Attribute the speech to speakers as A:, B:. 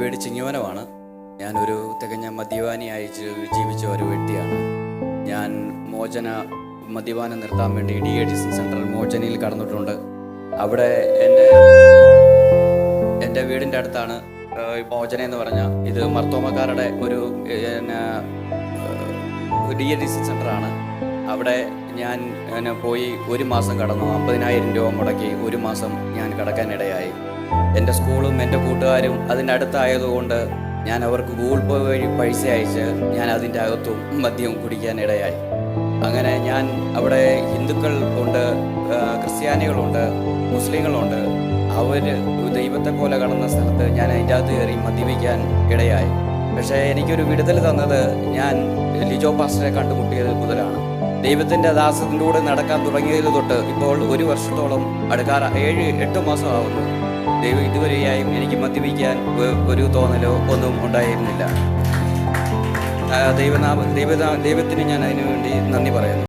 A: വീട് ചിങ്ങവനമാണ്. ഞാനൊരു തികഞ്ഞ മദ്യപാനിയായി ജീവിച്ച ഒരു വ്യക്തിയാണ്. ഞാൻ മോചന മദ്യപാനം നിർത്താൻ വേണ്ടി ഡി എഡിസൺ സെൻട്രൽ മോചനയിൽ കടന്നിട്ടുണ്ട്. അവിടെ എന്റെ എന്റെ വീടിന്റെ അടുത്താണ് മോചന എന്ന് പറഞ്ഞാൽ ഇത് മർത്തോമക്കാരുടെ ഒരു ഡി എഡിസൺ സെന്ററാണ് അവിടെ ഞാൻ പോയി ഒരു മാസം കടന്നു. അമ്പതിനായിരം രൂപ മുടക്കി ഒരു മാസം ഞാൻ കടക്കാനിടയായി. എന്റെ സ്കൂളും എന്റെ കൂട്ടുകാരും അതിന്റെ അടുത്തായതുകൊണ്ട് ഞാൻ അവർക്ക് ഗൂഗിൾ പേ വഴി പൈസ അയച്ച് ഞാൻ അതിന്റെ അകത്തും മദ്യം കുടിക്കാനിടയായി അങ്ങനെ ഞാൻ അവിടെ ഹിന്ദുക്കൾ ഉണ്ട് ക്രിസ്ത്യാനികളുണ്ട് മുസ്ലിങ്ങളുണ്ട് അവർ ദൈവത്തെ പോലെ കടന്ന സ്ഥലത്ത് ഞാൻ അതിന്റെ അകത്ത് കയറി മദ്യപിക്കാൻ ഇടയായി. പക്ഷേ എനിക്കൊരു വിടുതൽ തന്നത് ഞാൻ ലിജോ പാസ്റ്ററെ കണ്ടുമുട്ടിയത് മുതലാണ്. ദൈവത്തിന്റെ ദാസത്തിന്റെ കൂടെ നടക്കാൻ തുടങ്ങിയതിൽ തൊട്ട് ഇപ്പോൾ ഒരു വർഷത്തോളം അടുക്കാറ ഏഴ് എട്ട് മാസം ആവുന്നു ദൈവം ഇതുവരെയായും എനിക്ക് മദ്യപിക്കാൻ ഒരു തോന്നലോ ഒന്നും ഉണ്ടായിരുന്നില്ല. ദൈവനാമ ദൈവ ദൈവത്തിന് ഞാൻ അതിനു വേണ്ടി നന്ദി പറയുന്നു.